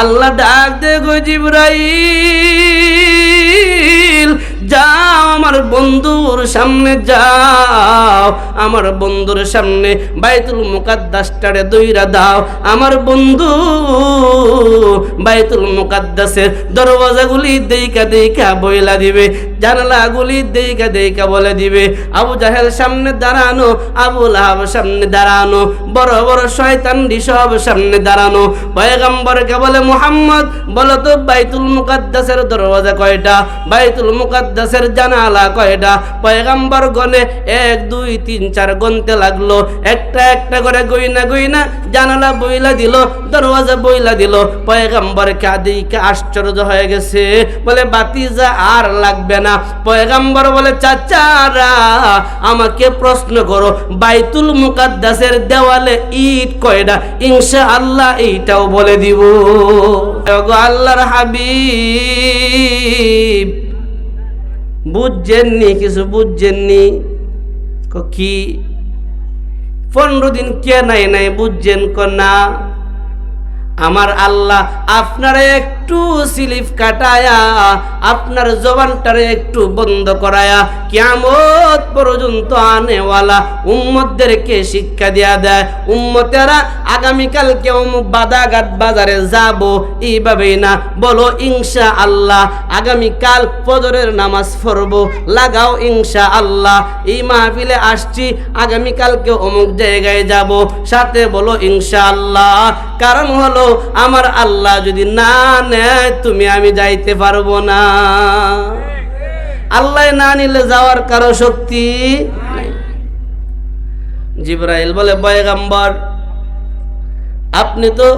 আল্লাহ ডাক দে গো জিব্রাইল। যাও, আমার বন্ধুর সামনে যাও, আমার বন্ধুর সামনে বাইতুল মুকাদ্দাসটারে দইরা দাও। আমার বন্ধু বাইতুল মুকাদ্দাসের দরওয়াজাগুলি দেইকা দেইকা বইলা দিবে, জানালাগুলি দেইকা দেইকা বলে দিবে। আবু জাহেল সামনে দাঁড়ানো, আবু লাহাব সামনে দাঁড়ানো, বড় বড় শয়তান সব সামনে দাঁড়ানো। পয়গম্বরকে বলে, মুহাম্মদ, বলো তো বাইতুল মুকাদ্দাসের দরওয়াজা কয়টা? বাইতুল মুকাদ্দাসের জানালা কয়টা পয়গম্বর গনে এক, দুই, তিন, চার গনতে লাগল। একটা একটা করে গইনা গইনা জানালা বইলা দিল, দরওয়াজা বইলা দিল। পয়গম্বর কাদিকে আশ্চর্য হয়ে গেছে। বলে, বাতিজা, আর লাগবে না। পয়গাম্বর বলে, চাচারা, আমাকে প্রশ্ন করো, বাইতুল মুকাদ্দাসের দেওয়ালে ইট কয়টা ইনশা আল্লাহ এইটাও বলে দিব। আল্লাহর হাবিব বুঝছেননি কিছু বুঝছেননি ক পনেরো দিন কে নাই নাই বুঝছেন ক না আমার আল্লাহ আপনারা একটু স্লিপ কাটায়া, আপনার জবানটারে একটু বন্ধ করায়া, কিয়ামত পর্যন্ত আনেওয়ালা উম্মতদেরকে শিক্ষা দেয়া দেয়। উম্মতেরা আগামীকাল কেউ বাদাঘাট বাজারে যাব, এইভাবেই না। বলো ইনশা আল্লাহ আগামীকাল ফজরের নামাজ পড়ব। লাগাও ইনশা আল্লাহ এই মাহফিলে আসছি, আগামীকালকে অমুক জায়গায় যাব। সাথে বলো ইনশা আল্লাহ কারণ হলো, আমার আল্লাহ যদি না নেয় তুমি আমি যাইতে পারব না। আল্লাহ না নিলে যাওয়ার কারও শক্তি। জিব্রাইল বলে বয়গাম্বর আপনি তো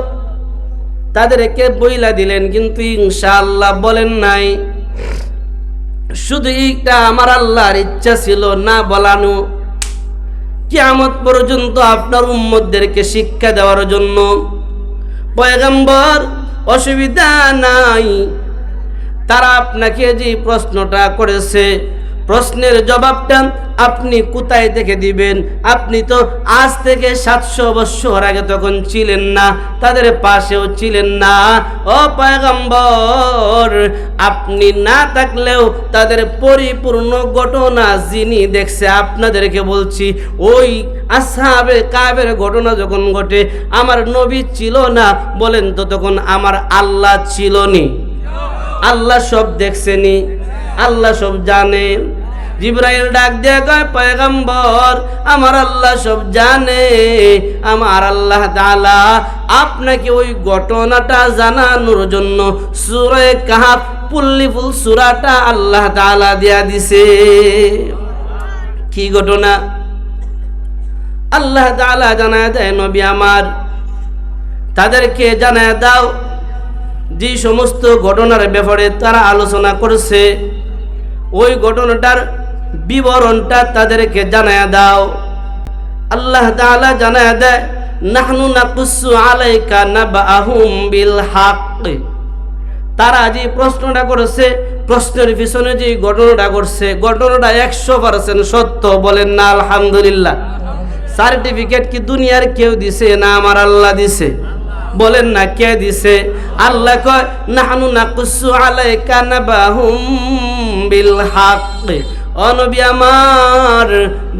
তাদেরকে বইলা দিলেন, কিন্তু ইনশাআল্লাহ বলেন নাই। শুধু এইটা আমার আল্লাহর ইচ্ছা ছিল না বলানো। কিয়ামত পর্যন্ত আপনার উম্মতদেরকে শিক্ষা দেওয়ার জন্য। পয়গম্বর অসুবিধা নাই। তারা আপনাকে যে প্রশ্নটা করেছে প্রশ্নের জবাবটা আপনি কোথায় থেকে দিবেন? আপনি তো আজ থেকে সাতশো বৎসর আগে তখন ছিলেন না, তাদের পাশেও ছিলেন না। ও পয়গম্বর, আপনি না থাকলেও তাদের পরিপূর্ণ ঘটনা যিনি দেখছে, আপনাদেরকে বলছি, ওই আসাবে কাবের ঘটনা যখন ঘটে, আমার নবী ছিল না, বলেন তো তখন আমার আল্লাহ ছিল নি। আল্লাহ সব দেখছেনি আল্লাহ সব জানেন জিব্রাইল ডাক দিয়ে কয়, পয়গম্বর, আমার আল্লাহ সব জানে। আমার আল্লাহ তাআলা আপনাকে ওই ঘটনাটা জানানোর জন্য সুরে কাহাফ, পুল্লি ফুল সূরাটা আল্লাহ তাআলা দিয়া দিছে। কি ঘটনা? আল্লাহ তাআলা জানায় দেয়, নবী আমার, তাদেরকে জানায় দাও, যে সমস্ত ঘটনার ব্যাপারে তারা আলোচনা করছে ওই ঘটনাটার বিবরণটা তাদেরকে জানায় দাও। আল্লাহ তাআলা জানায় দেয়, নাহনু নাকুসু আলাইকা নাবাহুম বিল হাক তারা যে প্রশ্নটা করেছে, প্রশ্নের পিছনে যে ঘটনাটা করছে, ঘটনাটা একশো পার্সেন্ট সত্য বলেন না, আলহামদুলিল্লাহ। সার্টিফিকেট কি দুনিয়ার কেউ দিছে না আমার আল্লাহ দিছে? বলেন না, কে দিছে? আল্লাহ কয়, নাহানু নাকুসু আলাইকা নাবাহুম বিল হক অনবী আমার,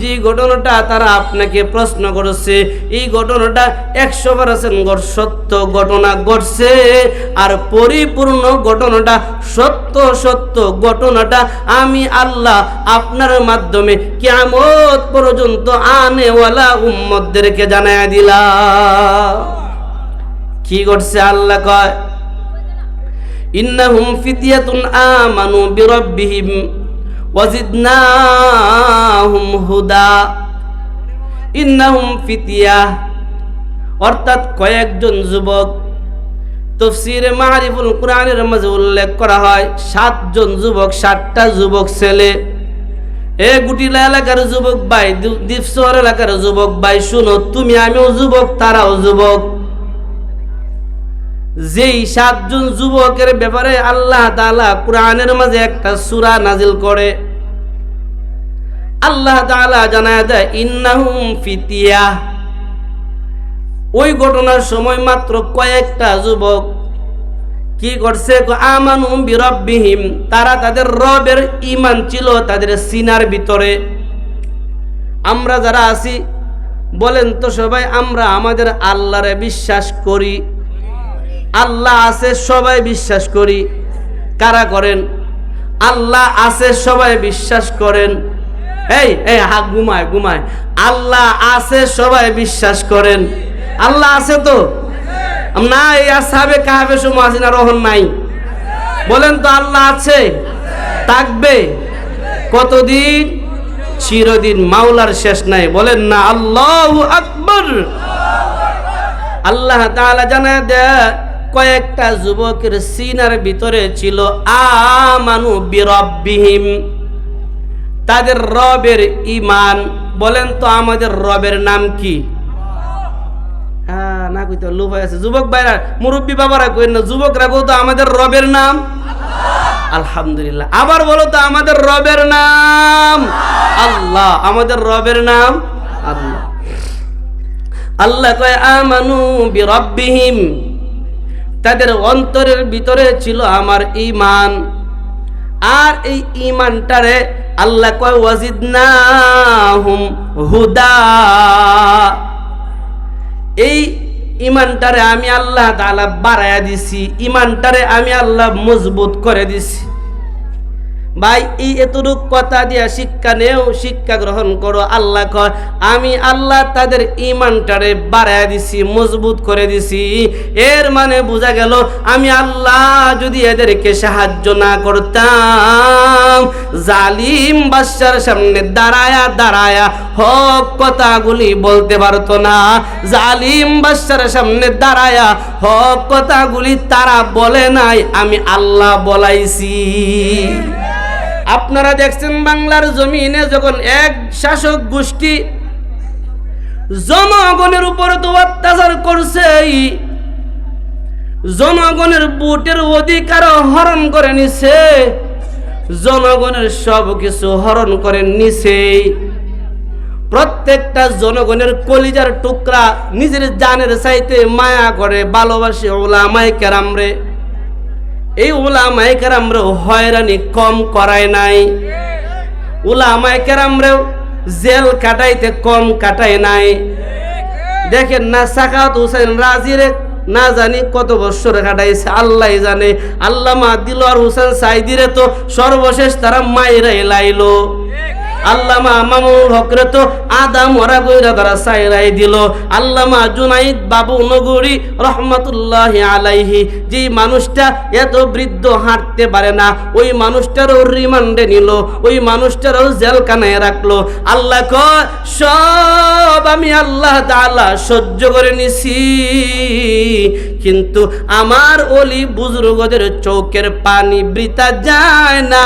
যে ঘটনাটা তারা আপনাকে প্রশ্ন করেছে, এই ঘটনাটা একশো পার্সেন্ট সত্য ঘটনা ঘটছে, আর পরিপূর্ণ ঘটনাটা সত্য সত্য ঘটনাটা আমি আল্লাহ আপনার মাধ্যমে কেমত পর্যন্ত আনেওয়ালা উম্মতদেরকে জানায় দিলাম। কি করছে আল্লাহ কয়? ইন্নাহুম ফিতিয়াতুন আমানু বিরাব্বিহিম ওয়াজিদনাহুম হুদা। ইন্নাহুম ফিতিয়া। অর্থাৎ কয়েকজন যুবক তফসিরে মারিফুল কোরআনের মাঝে উল্লেখ করা হয়, সাতজন যুবক, সাতটা যুবক ছেলে। এ গুটিলা এলাকার যুবক ভাই দ্বীপশহর এলাকার যুবক ভাই, শুনো, তুমি আমিও যুবক, তারাও যুবক। যেই সাতজন যুবকের ব্যাপারে আল্লাহ তাআলা কোরআনের মাঝে একটা সূরা নাজিল করে, আল্লাহ তাআলা জানায় দেয়, ইন্নাহুম ফিতিয়া। ওই ঘটনার সময় মাত্র কয়েকটা যুবক কি করছে? আমানু বিরব্বিহিম। তারা তাদের রবের ইমান ছিল তাদের সিনার ভিতরে। আমরা যারা আছি, বলেন তো সবাই, আমরা আমাদের আল্লাহরে বিশ্বাস করি। আল্লাহ আছে, সবাই বিশ্বাস করি। কারা করেন? আল্লাহ আছে, সবাই বিশ্বাস করেন। এই এই হা ঘুমায় ঘুমায়। আল্লাহ আছে, সবাই বিশ্বাস করেন। আল্লাহ আছে তো? না এই আসাবে কাহাবে সময় আছে না রহন নাই। বলেন তো আল্লাহ আছে? থাকবে। কতদিন? চিরদিন, মাওলার শেষ নাই। বলেন না, আল্লাহ আকবর। আল্লাহ তাআলা জানা দেয় কয়েকটা যুবকের সিনার ভিতরে ছিল আমানু বিরব্বিহিম। তাদের রবের ইমান বলেন তো আমাদের রবের নাম কি? হ্যাঁ না আছে যুবক কই না, যুবকরা আমাদের রবের নাম। আলহামদুলিল্লাহ। আবার বলো তো আমাদের রবের নাম। আল্লাহ, আমাদের রবের নাম আল্লাহ। আল্লাহ তাদের অন্তরের ভিতরে ছিল আমার ইমান আর এই ইমানটারে আল্লাহ কয়, ওয়াজিদনাহুম হুদা। এই ইমানটারে আমি আল্লাহ তালা বাড়াইয়া দিছি ইমানটারে আমি আল্লাহ মজবুত করে দিছি। ভাই, এই এতটুক কথা দিয়া শিক্ষা নেও, শিক্ষা গ্রহণ করো, আল্লাহ কয়, আমি আল্লাহ তাদের ইমানটারে বাড়ায় দিছি, মজবুত করে দিছি। এর মানে বোঝা গেল, আমি আল্লাহ যদি এদেরকে সাহায্য না করতাম, জালিম বাদশার সামনে দাঁড়ায়া দাঁড়ায়া হক কথাগুলি বলতে পারতো না। জালিম বাদশার সামনে দাঁড়ায়া হক কথাগুলি তারা বলে নাই, আমি আল্লাহ বলাইছি। আপনারা দেখছেন বাংলার জমিনে যখন এক শাসক গোষ্ঠী জনগণের উপর তো অত্যাচার করছে জনগণের বুটের অধিকার হরণ করে নিছে, জনগণের সব কিছু হরণ করে নিছে প্রত্যেকটা জনগণের কলিজার টুকরা নিজের জানের চাইতে মায়া করে, ভালোবাসে ওলামাই কেরামরে এই উলামায়ে কেরামরেও হয়রানি কম করায় নাই। উলামায়ে কেরামরেও জেল কাটাইতে কম কাটায় নাই। দেখেন না সাকাত হুসেন রাজিরে না জানি কত বৎসর কাটাইছে, আল্লাহ জানে। আল্লামা দিলোয়ার হুসেন সাইদিরে তো সর্বশেষ তারা মায়েরাই লাইলো। আল্লামা মামুল হকরে তো আদা মরা গইরা তারা সাইরাই দিল। আল্লামা জুনাইদ বাবু নগরী রহমতুল্লাহ আলাইহি, যে মানুষটা এত বৃদ্ধ হাঁটতে পারে না, ওই মানুষটারও রিমান্ডে নিল, ওই মানুষটারও জেলখানায় রাখল। আল্লাহ ক সব আমি আল্লাহ তাআলা সহ্য করে নিছি। কিন্তু আমার অলি বুজুর্গদের চৌকের পানি বৃতা যায় না।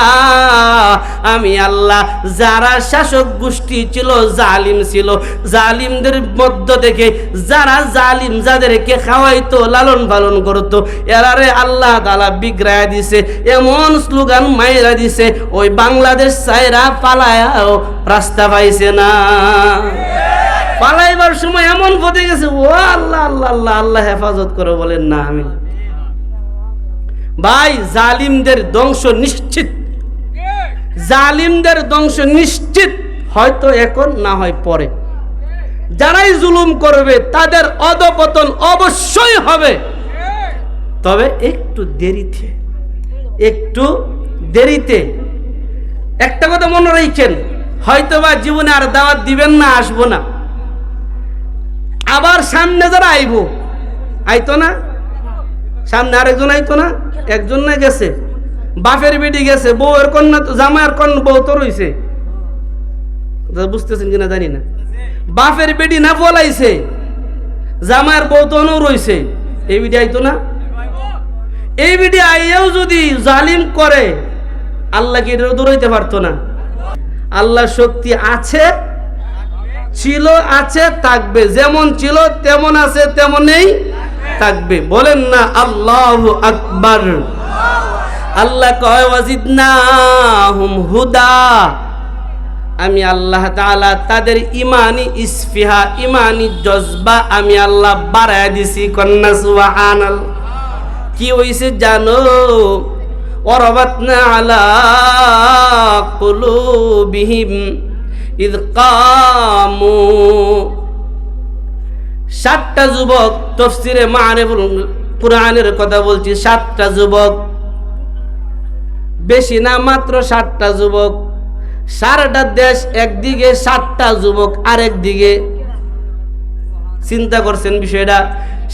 আমি আল্লাহ, যারা শাসক গোষ্ঠী ছিল, জালিম ছিল, জালিমদের মধ্য থেকে যারা জালিম যাদেরকে খাওয়াইতো, লালন পালন করতো এরারে আল্লাহ তালা বিগ্রায় দিছে, এমন স্লোগান মাইরা দিছে, ওই বাংলাদেশ সাইরা পালায়াও রাস্তা পাইছে না। পালাইবার সময় এমন পথে গেছে, ও আল্লাহ আল্লাহ আল্লাহ আল্লাহ হেফাজত করো বলেন না আমি ভাই, জালিমদের ধ্বংস নিশ্চিত। জালিমদের ধ্বংস নিশ্চিত, হয়তো এখন, না হয় পরে। যারাই জুলুম করবে, তাদের অধপতন অবশ্যই হবে। তবে একটু দেরিতে একটু দেরিতে। একটা কথা মনে রাখেন হয়তো বা জীবনে আর দাওয়াত দিবেন না, আসব না। আবার সামনে যারা আইব, আইতো না? সামনে আরেকজন আইতো না? একজন না গেছে? বাপের বেটি গেছে, বউয়ের কন্যা তো, জামাইয়ের কন্যা, বউ তো কথা বুঝতেছেন কিনা জানি না। বাপের বেটি না বলাইছে, জামাইয়ের বউ তো রইছে। এই বিটি আইতো না? এই বিটি আইয়াও যদি জালিম করে, আল্লাহ কি এটা দৌড়াইতে পারতো না? আল্লাহ শক্তি আছে ছিল, আছে, থাকবে। যেমন ছিল, তেমন আছে, তেমনই থাকবে। বলেন না, আল্লাহ আকবার। আল্লাহ কয়, ওয়াজিদনাহুম হুদা। আমি আল্লাহ তাআলা তাদের ইমানি ইসফিহা, ইমানি জজবা আমি আল্লাহ বাড়ায় দিছি। কন্যা সুবহানাল্লাহ কি হয়েছে জানো? ওরবাতনা আলা কুলুবিহিম। ইদ কামু। সাতটা যুবক তফসিরে মানে পুরাণের কথা বলছি, সাতটা যুবক। বেশি না, মাত্র সাতটা যুবক। সারাটা দেশ একদিকে, সাতটা যুবক আরেক দিকে চিন্তা করছেন বিষয়টা?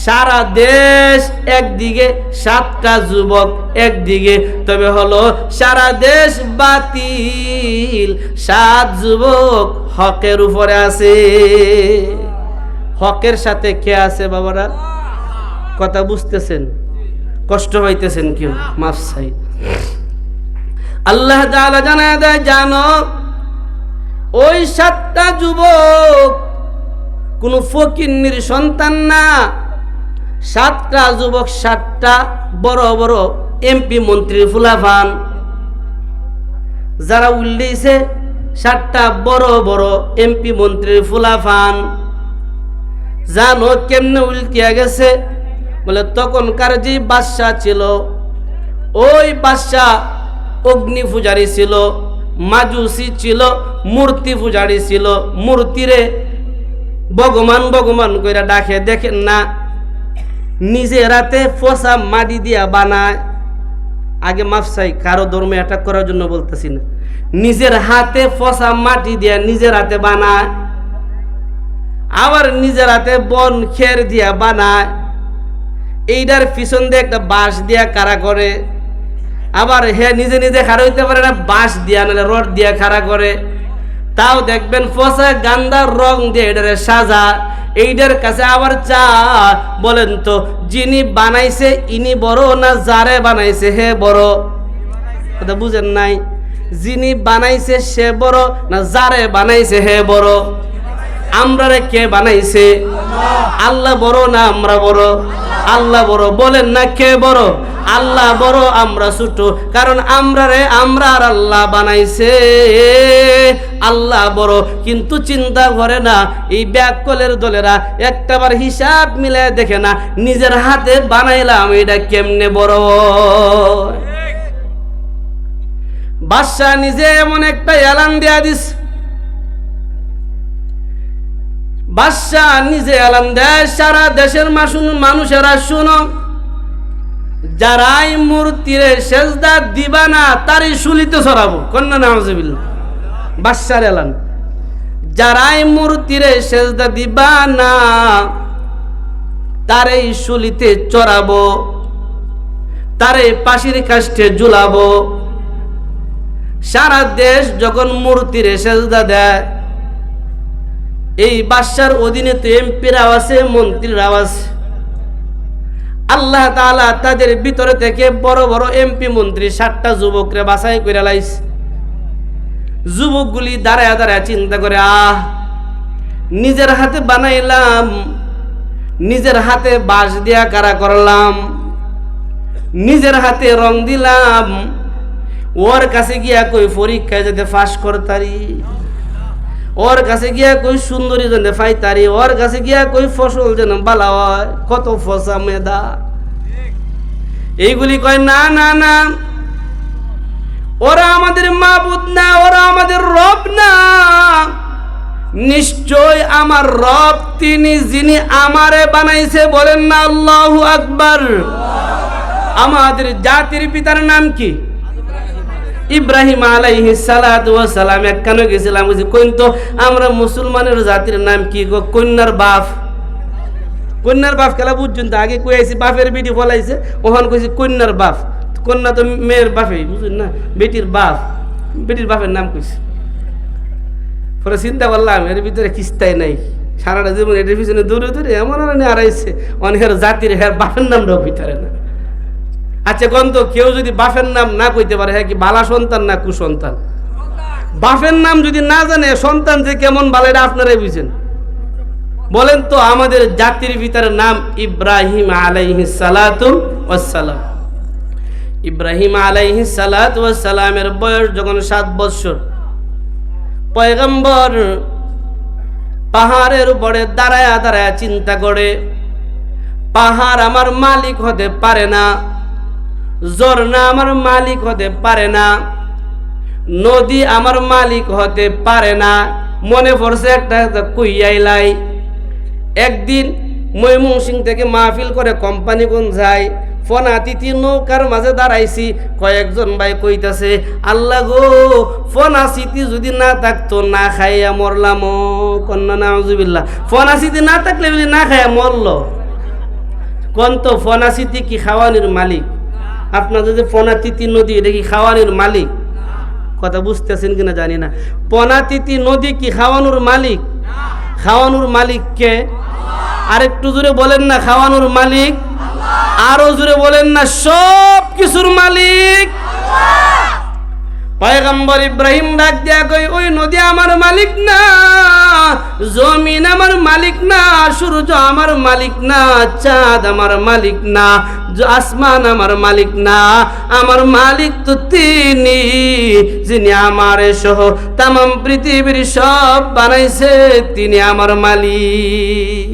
সারা দেশ একদিকে, সাতটা যুবক একদিকে। তবে হলো সারা দেশ বাতিল, সাত যুবক হকের উপরে আছে। হকের সাথে কে আছে বাবারা? কথা বুঝতেছেন? কষ্ট হইতেছেন কেউ? মাফ চাই। আল্লাহ জানায় দেয়, জানো, ওই সাতটা যুবক কোনো ফকিন্নির সন্তান না। সাতটা যুবক, সাতটা বড় বড় এমপি মন্ত্রীর ফুলাফান। যারা উল্লেছে সাতটা বড় বড় এমপি মন্ত্রীর ফুলাফান। জানো কেমনে উল্টিয়া গেছে? বলে তখনকার যে বাদশাহ ছিল। ওই বাদশাহ অগ্নি পূজারী ছিল, মাজুসি ছিল, মূর্তি পূজারী ছিল। মূর্তিরে ভগবান ভগবান কইরা ডাকে, দেখেন না নিজে রাতে ফসা মাটি দিয়া বানায়। আগে মাফসাই কারও ধর্মে অ্যাটাক করার জন্য বলতেছি না। নিজের হাতে ফসা মাটি দিয়া নিজের হাতে বানায়। আবার নিজের হাতে বন খের দিয়া বানায়। এইটার পিছন দিয়ে একটা বাঁশ দিয়া কারা করে। আবার হে নিজে নিজে খাড়া হইতে পারে না, বাঁশ দিয়া নাহলে রড দিয়া খাড়া করে। তাও দেখবেন ফসা গান্দার রং দিয়ে এটারে সাজা। এইটার কাছে আবার চা। বলেন তো, যিনি বানাইছে, ইনি বড় না যারে বানাইছে, হে বড়? কথা বুঝেন নাই? যিনি বানাইছে, সে বড় না যারে বানাইছে, হে বড়? আমরারে কে বানাইছে? আল্লাহ বড় না আমরা বড়? আল্লাহ বড়। বলেন না কে বড়? আল্লাহ বড়, আমরা ছোট। কারণ আমরা রে, আমরা আর আল্লাহ বানাইছে। আল্লাহ বড়। কিন্তু চিন্তা করে না, এই ব্যাককলের দলেরা একটাবার হিসাব মিলে দেখে না, নিজের হাতে বানাইলাম, এটা কেমনে বড়? বাদশাহ নিজে এমন একটা এলান দিয়া দিস। বাদশাহ নিজে এলান দেয়, সারা দেশের মাসুন- মানুষেরা শুনো। যারাই মূর্তিরে সেজদা দিবা না, তারই শুলিতে সরাবো কন্যা নামজবিল বাদশার এলান। যারাই মূর্তিরে সেজদা দিবা না, তারই শুলিতে চড়াবো। তারে পাশির কাষ্টে ঝুলাবো। সারা দেশ যখন মূর্তিরে সেজদা দেয় এই বাদশার অধীনে তো এমপিরাও আছে মন্ত্রীরাও আছে আল্লাহ তাআলা তাদের ভিতরে থেকে বড় বড় এমপি মন্ত্রী সাতটা যুবকরে বাছাই করে লাইছে যুবকগুলি দাঁড়ায় দাঁড়ায় চিন্তা করে, আহ, নিজের হাতে বানাইলাম, নিজের হাতে বাঁশ দিয়া কারা করলাম, নিজের হাতে রং দিলাম, ওর কাছে গিয়া কই পরীক্ষায় যাতে ফাঁস করতারি? ওর কাছে গিয়া কই সুন্দরী যেন ফাইতারি ওর কাছে গিয়া কই ফসল যেন বালা হয়, কত ফসা মেদা। এইগুলি কয়, না না না, ওরা আমাদের মাবুদ না, ওরা আমাদের রব না। নিশ্চয় আমার রব তিনি, যিনি আমারে বানাইছে, বলেন না আল্লাহু আকবার। আমাদের জাতির পিতার নাম কি? ইব্রাহিম আলাইহি সালাম একখানে গেছিলাম, বুঝি কইন তো আমরা মুসলমানের জাতির নাম কি গো? কন্যার বাপ। কন্যার বাপ খেলা বুঝছেন তো? আগে কই আইছি? বাপের বেটি ফলাইছে ওখান কইছি কন্যার বাপ। কন্যা তো মেয়ের বাপে বুঝুন না? বেটির বাপ। বেটির বাপের নাম কইছে। পরে চিন্তা করলাম, এর ভিতরে কিস্তাই নাই। সারাটা জীবন এটার পিছনে দূরে দূরে এমন আর হারাইছে। অনেকের জাতির হ্যাঁ বাপের নামটাও ভিতরে না। আচ্ছা গন্ত কেউ যদি বাপের নাম না কইতে পারে হ্যাঁ কি, বালা সন্তান না কুসন্তান? বাপের নাম যদি না জানে, সন্তান যে কেমন বালা, এটা আপনারাই বুঝেন। বলেন তো, আমাদের জাতির ভিতরে নাম ইব্রাহিম আলাইহি সালাতু ওয়াসসালাম। ইব্রাহিম আলাইহি সালাতু ওয়াসসালামের বয়স যখন সাত বৎসর, পয়গম্বর পাহাড়ের উপরে দাঁড়ায়া দাঁড়ায়া চিন্তা করে, পাহাড় আমার মালিক হতে পারে না। ঝর্ণা আমার মালিক হতে পারে না। নদী আমার মালিক হতে পারে না। মনে পড়ছে একটা কুইয়াইলাই একদিন ময়মনসিং থেকে মাহফিল করে কোম্পানিগঞ্জ যায় ফনাতিথি নৌকার মাঝে দাঁড়াইছি। কয়েকজন ভাই কইতাছে, আল্লাহ গো ফনাসিতি যদি না থাকতো, না খাইয়া মরলাম কন্যা নাজুবিল্লা ফনাসিতি না থাকলে যদি না খাইয়া মরলো। কোন তো ফনাসিতি কি খাওয়ানির মালিক? আপনাদের যে পনাতিতি নদী, এটা কি খাওয়ানির মালিক? কথা বুঝতেছেন কিনা জানি না। পনাতিতি নদী কি খাওয়ানোর মালিক? খাওয়ানোর মালিক কে? আরেকটু জোরে বলেন না, খাওয়ানোর মালিক? আরও জোরে বলেন না সব কিছুর মালিক। পয়গম্বর ইব্রাহিম ডাক দিয়া কই ওই নদী আমার মালিক না, জমিন আমার মালিক না, সূর্য আমার মালিক না, চাঁদ আমার মালিক না আসমান আমার মালিক না, আমার মালিক তো তিনি, যিনি আমার সহ তাম পৃথিবীর সব বানাইছে, তিনি আমার মালিক।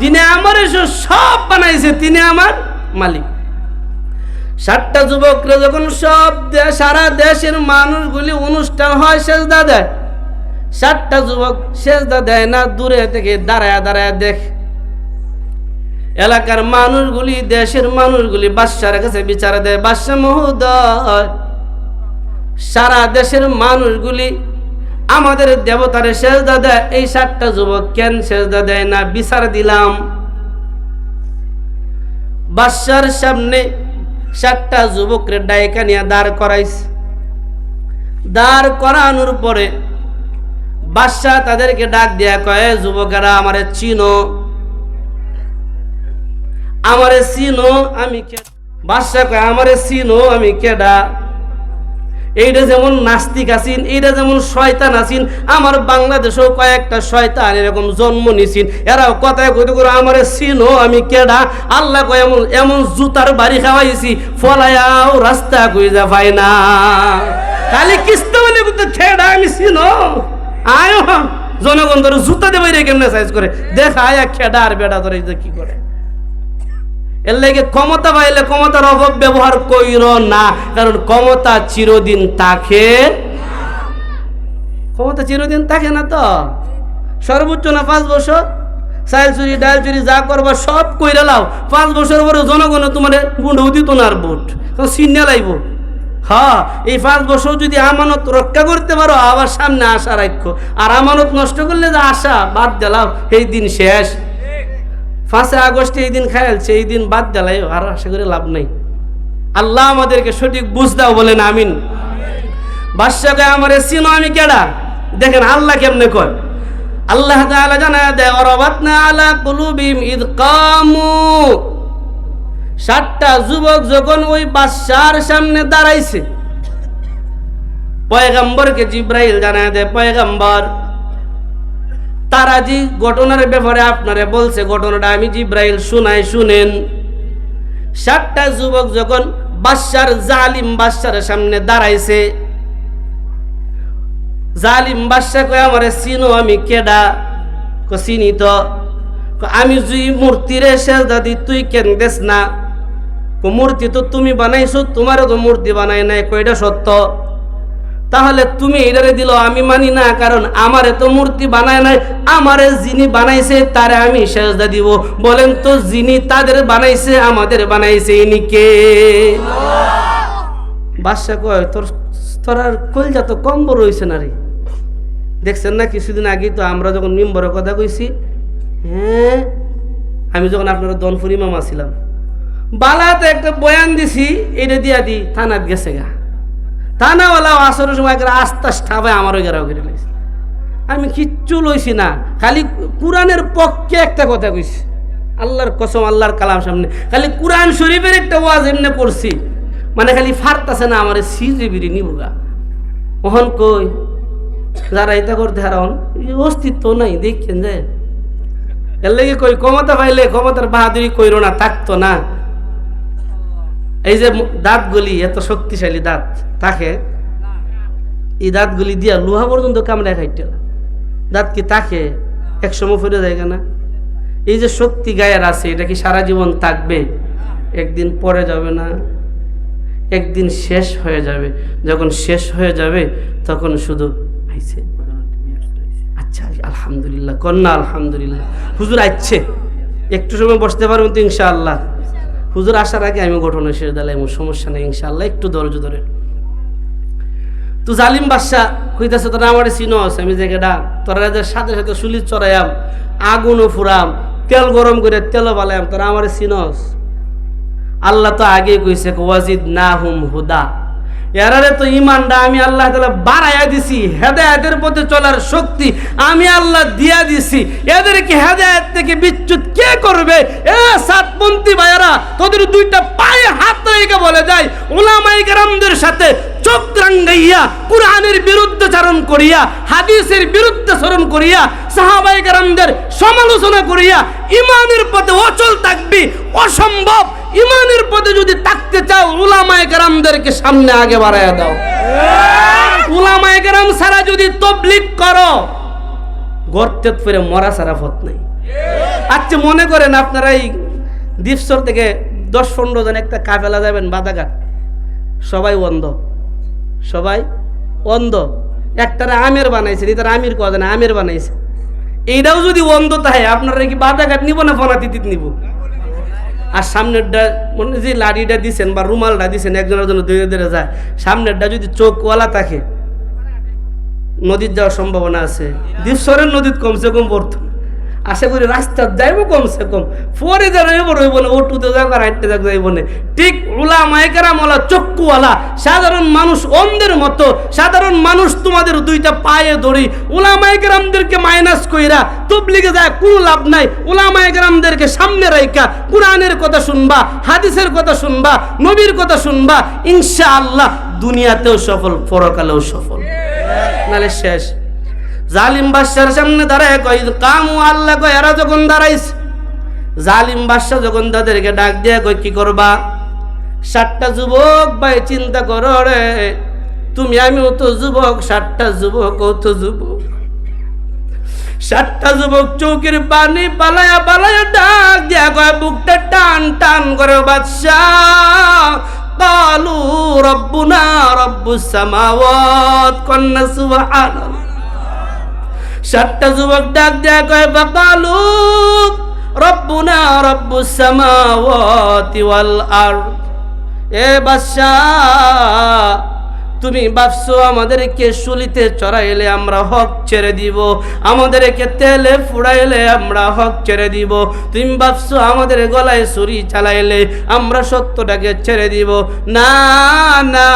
যিনি আমার সব বানাইছে, তিনি আমার মালিক। সাতটা যুবকরা যখন সব সারা দেশের মানুষগুলি অনুষ্ঠান হয়, সেজদা দেয়। সাতটা যুবক সেজদা দেয় না, দূরে থেকে দাঁড়ায় দাঁড়ায় দেখ। এলাকার মানুষগুলি, দেশের মানুষগুলি বাদশার কাছে বিচার দেয়, বাদশা মহোদয়, সারা দেশের মানুষগুলি আমাদের দেবতারে সেজদা দেয়। এই সাতটা যুবক কেন সেজদা দেয় না? বিচার দিলাম। বাদশার সামনে সাতটা যুবকের ডাইকা নিয়ে দাঁড় করাইছে। দাঁড় করানোর পরে বাদশাহ তাদেরকে ডাক দিয়া কয়ে যুবকেরা, আমারে চিনো। আমারে চিনো, আমি বাদশাহ কয়, আমারে চিনো, আমি কেডা? এইটা যেমন নাস্তিক আছেন এইটা যেমন শয়তান আছেন, আমার বাংলাদেশেও কয়েকটা শয়তান এরকম জন্ম নিছেন। এরাও কথায় কইতে করে আমারে চিনো, আমি কেডা? আল্লাহ কয়, এমন এমন জুতার বাড়ি খাওয়াইছি, ফলায়াও রাস্তা কই যা পাই না। খালি বলে কিন্তু খেডা আমি চিনো। আয়, জনগণ ধরে জুতা দেবে কেমনে সাইজ করে? দেখা, আয়া খেডা আর বেডা ধরে কি করে? এর লাগে ক্ষমতা পাইলে ক্ষমতার অপব্যবহার কইর না। কারণ ক্ষমতা চিরদিন তাকে ক্ষমতা চিরদিন থাকে না তো? সর্বোচ্চ না পাঁচ বছর? চাইল চুরি ডাল চুরি, যা করবা সব কইরা লাও। পাঁচ বছর পরে জনগণ তোমার বুন্ড দিত না আর তখন চিনে লাইব। হ্যাঁ এই পাঁচ বছর যদি আমানত রক্ষা করতে পারো, আবার সামনে আশা রাখো আর আমানত নষ্ট করলে যে আশা বাদ দিলাও এই দিন শেষ। পাঁচে আগস্টে এই দিন খায়ালছে সেই দিন বাদ দিলাই আর আশা করে লাভ নাই। আল্লাহ আমাদেরকে সঠিক বুঝ দাও, বলেন আমিন। বাদশাকে আমার চিনো আমি কেডা? দেখেন, আল্লাহ কেমনে কয়? আল্লাহ তাআলা জানায় দেয়, অরবাতনা আলা কুলুবিম ইদ কামু। সাতটা যুবক যখন ওই বাদশার সামনে দাঁড়াইছে, পয়গাম্বরকে জিব্রাইল জানায় দেয়, পয়গাম্বর তারা যে ঘটনার ব্যাপারে আপনারে বলছে ঘটনাটা আমি জিব্রাইল শুনাই শুনেন। সাতটা যুবক যখন বাদশার জালিম বাদশার সামনে দাঁড়াইছে, জালিম বাদশা কয়, আমারে চিনো আমি কেডা? ক, চিনি তো। আমি জুই মূর্তিরে সেজদা দি তুই কেন দেস না? মূর্তি তো তুমি বানাইছো, তোমারও তো মূর্তি বানাই নাই। কয়টা সত্য। তাহলে তুমি এটারে দিল, আমি মানি না, কারণ আমারে তো মূর্তি বানায় নাই, আমারে যিনি বানাইছে তারে আমি সেজদা দিব। বলেন তো, যিনি তাদের বানাইছে, আমাদের বানাইছে ইনি কে? বাদশা কয়, তোর তোর আর কলজা তো কম বড় হয়েছে না রে? দেখছেন না, কিছুদিন আগে তো আমরা যখন মিম্বরের কথা কইছি হ্যাঁ? আমি যখন আপনার দনফুরি মামা ছিলাম, বালাতে একটা বয়ান দিছি, এটা দিয়া দি, থানাত গেছে গা। থানাওয়ালা আসরের সময় করে আস্তে ঠাবে আমারও গেরাও ঘিরে লাগছে আমি কিচ্ছু লইছি না, খালি কোরআনের পক্ষে একটা কথা কইছি। আল্লাহর কসম, আল্লাহর কালাম সামনে। খালি কোরআন শরীফের একটা ওয়াজ এমনি করছি মানে খালি ফারতাছে না, আমার সিজিবিরি নিবগা ওহন কই, যারা এটা করতে হারান অস্তিত্ব নাই দেখছেন যে। এর লেগে কই, ক্ষমতা পাইলে ক্ষমতার বাহাদুরি কইরো না, থাকতো না। এই যে দাঁতগুলি এত শক্তিশালী দাঁত থাকে এই দাঁতগুলি দিয়া লোহা পর্যন্ত কামড়ায় খাইতে দাঁত কি তাকে এক সময় ফিরে যায় না এই যে শক্তি গায়ের আছে এটা কি সারা জীবন থাকবে? একদিন পরে যাবে না। একদিন শেষ হয়ে যাবে। যখন শেষ হয়ে যাবে তখন শুধু আইছে আচ্ছা আলহামদুলিল্লাহ কন্যা আলহামদুলিল্লাহ। হুজুর আইচ্ছে। একটু সময় বসতে পারবেন তো ইনশাআল্লাহ। হুজুর আসার আগে আমি ঘটনা শেষ দিলাম সমস্যা নেই ইনশাল্লাহ একটু ধৈর্য ধরে তো জালিম বাদশা কইতাছে, তোরা আমার চিনস, আমি জায়গাটা তোরা সাথে সাথে সুলি চড়াইয়াম, আগুনও ফুরাম, তেল গরম করে তেলও বালাইম তোরা আমার চিনস? আল্লাহ তো আগে কইছে ওয়াজিদ না হুম হুদা। এরারে তো ইমানটা আমি আল্লাহ তালা বাড়াইয়া দিছি, হেদায়তের পথে চলার শক্তি আমি আল্লাহ দিয়া দিছি। এদেরকে হেদায়ত থেকে বিচ্যুত কে করবে? এ সাতপন্থী ভাইয়ারা, তোদের দুইটা পায়ে হাত রেখে বলে যায় ওলামাই গ্রামদের সাথে চোখ রাঙ্গাইয়া, কোরআনের বিরুদ্ধে চারণ করিয়া, হাদিসের বিরুদ্ধে চরণ করিয়া সাহাবাই গ্রামদের সমালোচনা করিয়া ইমানের পথে অচল থাকবি, অসম্ভব। ইমানের পথে যদি থাকতে চাও, উলামায়ে কেরামদেরকে সামনে আগে বাড়াইয়া দাও। উলামায়ে কেরাম ছাড়া যদি তবলিক করো গর্তে ফিরে মরা সারা পথ নাই। আচ্ছা মনে করেন আপনারা এই দ্বীপসর থেকে দশ পনেরো জন একটা কাফেলা যাবেন বাদাঘাট। সবাই অন্ধ। সবাই অন্ধ। একটারে আমের বানাইছে এটার আমির কয় না আমের বানাইছে। এইটাও যদি অন্ধ তাই আপনারা কি বাদাঘাট নিব না ফনাতিত নিব? আর সামনেরটা মনে যে লাড়িটা দিছেন বা রুমালটা দিছেন, একজনের জন্য ধীরে ধীরে যায়। সামনেরটা যদি চোখওয়ালা থাকে, নদীর যাওয়ার সম্ভাবনা আছে। দ্বীপ নদীত কমসে কম পড়তো। আশা করি রাস্তা যাইব কমসে কম। পরে যা রইব রইব না ওটুতে যাক আর হাইটতে যাক যাইব না। ঠিক উলা মাইকারামওয়ালা চক্ষুওয়ালা, সাধারণ মানুষ অন্ধের মতো, সাধারণ মানুষ তোমাদের দুইটা পায়ে ধরি। উলা মাইকারামদেরকে মাইনাস কইরা তবলিগে যায়, কোনো লাভ নাই। উলা মাইকারামদেরকে সামনে রাইকা কোরআনের কথা শুনবা, হাদিসের কথা শুনবা, নবীর কথা শুনবা, ইনশাআল্লাহ দুনিয়াতেও সফল, পরকালেও সফল। নালে শেষ। জালিম বাদশার সামনে দাঁড়ায় কই কামু আল্লাহ কই এরা যখন দাঁড়াইছে জালিম বাদশাহ যখন তাদেরকে ডাক দিয়ে কই কি করবা? সাতটা যুবক ভাই, চিন্তা করো রে, তুমি আমিও তো যুবক, সাতটা যুবক, ও তো যুবক। সাতটা যুবক চৌকির পানি পালায়া পালায়া ডাক দিয়া কয়, বুকটা টান টান করে বাদশাহ, কালু রব্বুনা রব্বুস সামাওয়াত কন্যা সুবহানাল্লাহ। সাতটা যুবক ডাক দেয়া কয় বাকালু রব্বুনা রব্বু সামাওয়াতি ওয়াল আরদ। এ বাদশাহ তুমি ভাবছ আমাদেরকে শুলিতে চড়াইলে আমরা হক ছেড়ে দিব, আমাদেরকে তেলে ফুড়াইলে আমরা হক ছেড়ে দিব। তুমি ভাবছ আমাদের গলায় ছুরি চালাইলে আমরা সত্যটাকে ছেড়ে দিব। না না,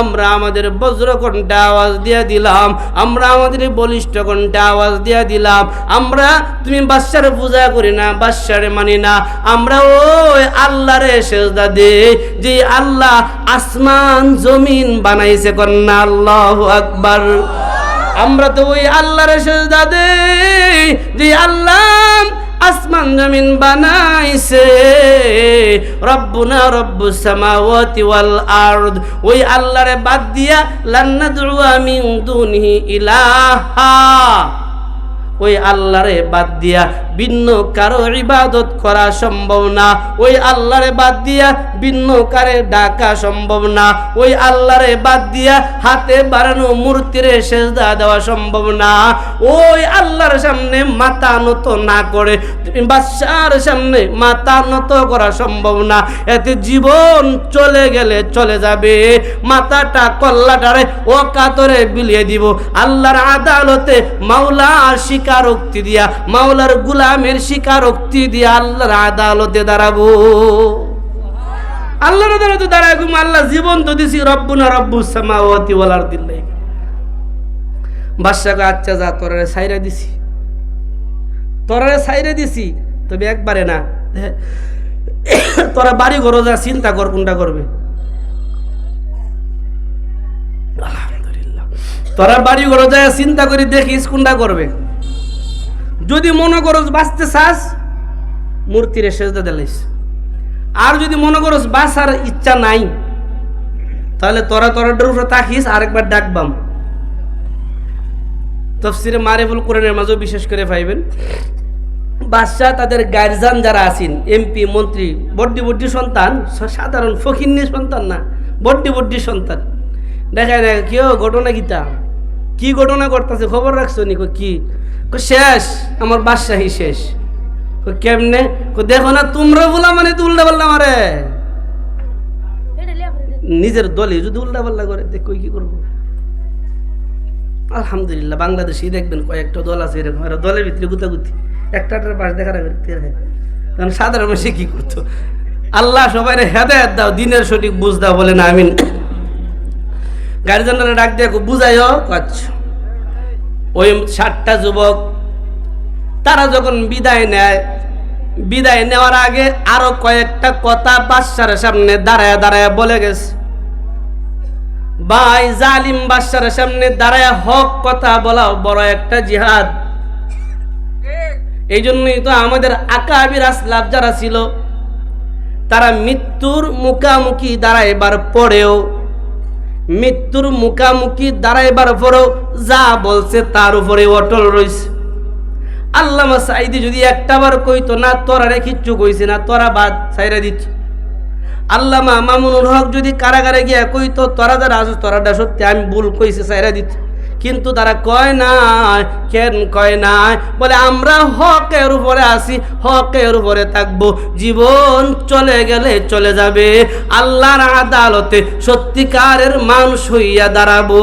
আমরা আমাদের বজ্রকণ্ঠে আওয়াজ দিয়ে দিলাম, আমরা আমাদের বলিষ্ঠ কণ্ঠে আওয়াজ দিয়ে দিলাম। আমরা, তুমি বাচ্চারে পূজা করি না বাচ্চারে মানি না। আমরা ওই আল্লাহরে সেজদা দে যে আল্লাহ আসমান, জমিন বানাইছে কন্যা, আল্লাহ আকবার। আমরা তো ওই আল্লাহর সেজদা যে আল্লাহ আসমান জমিন বানাইছে। রব্বুনা রব্বুস সামাওয়াতি ওয়াল আরদ। ওই আল্লাহরে বাদ দিয়া লান্নাদু মিন দুনিহি ইলাহা। ওই আল্লাহরে বাদ দিয়া ভিন্ন কারও ইবাদত করা সম্ভব না। ওই আল্লাহরে বাদ দিয়া ভিন্ন কারে ডাকা সম্ভব না। ওই আল্লাহরে বাদ দিয়া হাতে বাড়ানো মূর্তিরে সেজদা দেওয়া সম্ভব না। ওই আল্লাহর সামনে মাথা নত না করে, বাদশার সামনে মাথা নত করা সম্ভব না। এতে জীবন চলে গেলে চলে যাবে। মাথাটা কল্লাটারে ও কাতরে বিলিয়ে দিব। আল্লাহর আদালতে মাওলা স্বীকারোক্তি দিয়া, মাওলার গুলামের স্বীকারোক্তি দিয়া আল্লাহর আদালতে দাঁড়াবো। আল্লাহর আদালতে দাঁড়াবো আল্লাহ জীবন তো দিছি, রব্বুনা রব্বু সামাওয়াতি ওয়াল আরদিল্লাহ বাদশাকে আচ্ছা যা, তোরারে সাইরা দিছি। তোরারে সাইরা দিছি, তবে একবারে না। তোরা বাড়ি ঘর যা চিন্তা কর, কোনটা করবে? তোরা বাড়ি ঘর যায় চিন্তা করি, দেখিস কোনটা করবে। যদি মনে করস বাঁচতে চাস, মূর্তিরে সেজদা দিলাইস আর যদি মনে করস বাঁচার ইচ্ছা নাই, তাহলে তোরা তোরাটার উপরে তাকিস আরেকবার ডাকবাম তফসিরে মারেফুল কোরআনের মাঝেও বিশেষ করে পাইবেন বাদশাহ তাদের গার্জান যারা আছেন, এমপি, মন্ত্রী, বড্ডি বড্ডি সন্তান, সাধারণ ফকিন্নি সন্তান না, বড্ডি বড্ডি সন্তান। দেখায় না কেউ ঘটনা গীতা? কি ঘটনা করতেছে খবর রাখছো নি? কি? শেষ। আমার বাদশাহী শেষ। কেমনে? দেখো না, তোমরা বলা মানে তো উল্টা পাল্লা মারে। নিজের দলে যদি উল্টা পাল্লা করে, দেখো কি করব? আলহামদুলিল্লাহ, বাংলাদেশেই দেখবেন কয়েকটা দল আছে এরকম। এরা দলের ভিতরে গুতাগুতি। একটা পাশ দেখা রাখবে কারণ সাধারণ মানুষে কি করতো? আল্লাহ সবাই হেদায়ত দাও, দিনের সঠিক বুঝ দাও, বলে না, আমিন। গার্জেনরা ডাক দিয়ে বুঝাইও আচ্ছা ওই ষাটটা যুবক, তারা যখন বিদায় নেয়, বিদায় নেওয়ার আগে আরও কয়েকটা কথা বাদশার সামনে দাঁড়ায় দাঁড়ায় বলে গেছে। ভাই জালিম বাদশার সামনে দাঁড়ায় হক কথা বলা বড় একটা জিহাদ। এই জন্যই তো আমাদের আকাবির আসলাফ যারা ছিল, তারা মৃত্যুর মুখামুখি দাঁড়াইবার পরেও মৃত্যুর মুখামুখি দাঁড়াইবার পরেও যা বলছে তার উপরে অটল রয়েছে আল্লামা সাইদি যদি একটাবার কইতো, না, তোরা রে কিচ্ছু কইছে না, তোরা বাদ সাইরা দিচ্ছ। আল্লামা মামুনুল হক যদি কারাগারে গিয়া কইতো, তোরা যারা আছো তোরা সত্যি, আমি ভুল কইছে সাইরা দিচ্ছ। কিন্তু তারা কয় না কেন কয় না বলে, আমরা হকের উপরে আসি হকের উপরে থাকব। জীবন চলে গেলে চলে যাবে। আল্লাহর আদালতে সত্যিকারের মানুষ হইয়া দাঁড়াবো।